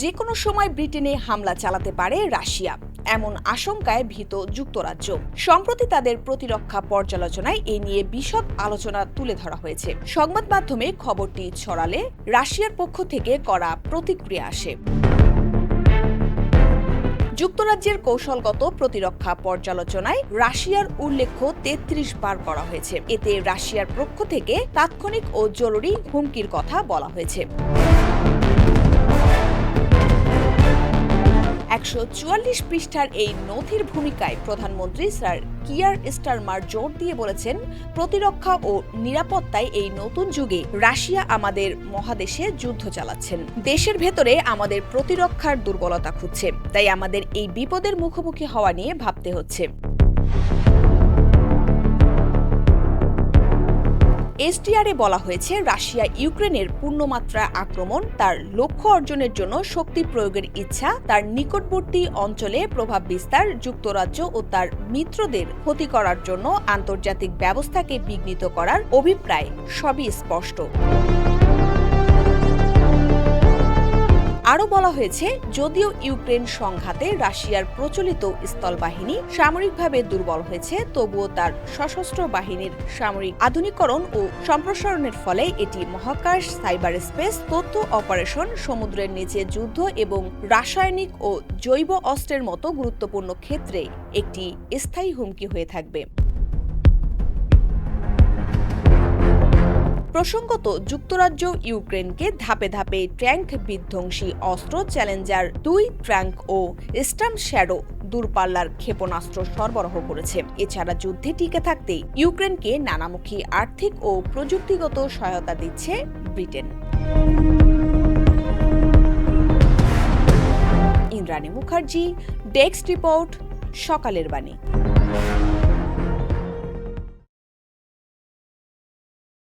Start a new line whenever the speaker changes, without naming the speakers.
যে কোনো সময় ব্রিটেনে হামলা চালাতে পারে রাশিয়া। এমন আশঙ্কায় ভীত যুক্তরাজ্য। সম্প্রতি তাদের প্রতিরক্ষা পর্যালোচনায় এ নিয়ে বিশদ আলোচনা তুলে ধরা হয়েছে। সংবাদ মাধ্যমে খবরটি ছড়ালে রাশিয়ার পক্ষ থেকে করা প্রতিক্রিয়া আসে। যুক্তরাজ্যের কৌশলগত প্রতিরক্ষা পর্যালোচনায় রাশিয়ার উল্লেখ তেত্রিশ বার করা হয়েছে। এতে রাশিয়ার পক্ষ থেকে তাৎক্ষণিক ও জরুরি হুমকির কথা বলা হয়েছে। একশো চুয়াল্লিশ পৃষ্ঠার এই নথির ভূমিকায় প্রধানমন্ত্রী স্যার কিয়ার স্টারমার জোর দিয়ে বলেছেন, প্রতিরক্ষা ও নিরাপত্তায় এই নতুন যুগে রাশিয়া আমাদের মহাদেশে যুদ্ধ চালাচ্ছেন। দেশের ভেতরে আমাদের প্রতিরক্ষার দুর্বলতা খুঁজছে, তাই আমাদের এই বিপদের মুখোমুখি হওয়া নিয়ে ভাবতে হচ্ছে। এসটিআরে বলা হয়েছে, রাশিয়া ইউক্রেনের পূর্ণমাত্রা আক্রমণ তার লক্ষ্য অর্জনের জন্য শক্তি প্রয়োগের ইচ্ছা, তার নিকটবর্তী অঞ্চলে প্রভাব বিস্তার, যুক্তরাজ্য ও তার মিত্রদের ক্ষতি করার জন্য আন্তর্জাতিক ব্যবস্থাকে বিঘ্নিত করার অভিপ্রায় সবই স্পষ্ট। আরও বলা হয়েছে, যদিও ইউক্রেন সংঘাতে রাশিয়ার প্রচলিত স্থলবাহিনী সামরিকভাবে দুর্বল হয়েছে, তবুও তার সশস্ত্র বাহিনীর সামরিক আধুনিকরণ ও সম্প্রসারণের ফলে এটি মহাকাশ, সাইবার স্পেস, তথ্য অপারেশন, সমুদ্রের নিচে যুদ্ধ এবং রাসায়নিক ও জৈব অস্ত্রের মতো গুরুত্বপূর্ণ ক্ষেত্রে একটি স্থায়ী হুমকি হয়ে থাকবে। প্রসঙ্গত, যুক্তরাজ্য ইউক্রেনকে ধাপে ধাপে ট্যাঙ্ক বিধ্বংসী অস্ত্র চ্যালেঞ্জার দুই ট্যাঙ্ক ও স্টাম শ্যাডো দূরপাল্লার ক্ষেপণাস্ত্র সরবরাহ করেছে। এছাড়া যুদ্ধে টিকে থাকতে ইউক্রেনকে নানামুখী আর্থিক ও প্রযুক্তিগত সহায়তা দিচ্ছে Britain. Indrani Mukherjee, desk report, সকালের বাণী।